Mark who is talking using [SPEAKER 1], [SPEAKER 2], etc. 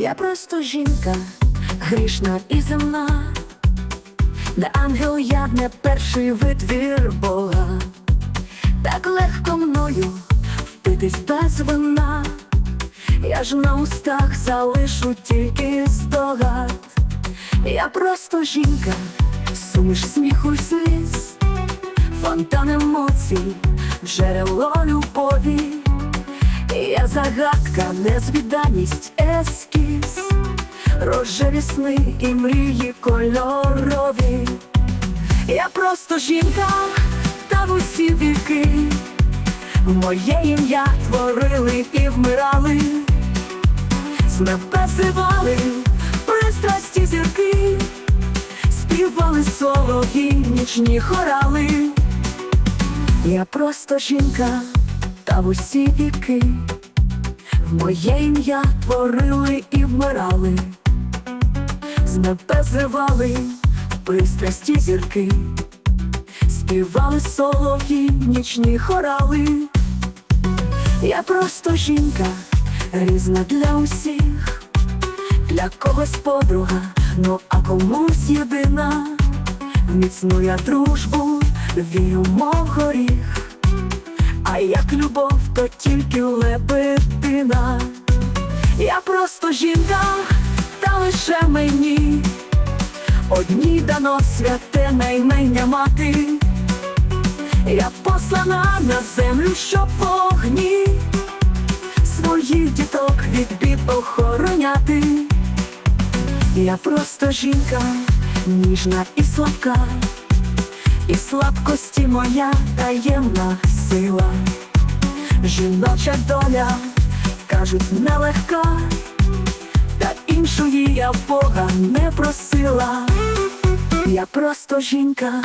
[SPEAKER 1] Я просто жінка, грішна і земна, де ангел я не перший витвір Бога, так легко мною впитись без вина, я ж на устах залишу тільки здогад. Я просто жінка, суміш сміху й сліз, фонтан емоцій, джерело любові. Загадка, незвіданість, ескіз, рожеві сни і мрії кольорові. Я просто жінка, та в усі віки, моє ім'я творили і вмирали, з небес зривали пристрасті зірки, співали солов'ї нічні хорали. Я просто жінка, та в усі віки, моє ім'я творили і вмирали, з небес зривали пристрасті зірки, співали солов'ї нічні хорали. Я просто жінка, різна для усіх, для когось подруга, ну а комусь єдина. Міцну я дружбу вірю, мов горіх. А як любов, то тільки лебедина. Я просто жінка, та лише мені. Одній дано святе наймення мати. Я послана на землю, щоб вогні своїх діток від бід охороняти. Я просто жінка, ніжна і слабка, і слабкості моя таємна сила, жіноча доля, кажуть, нелегка, та іншої я в Бога не просила. Я просто жінка,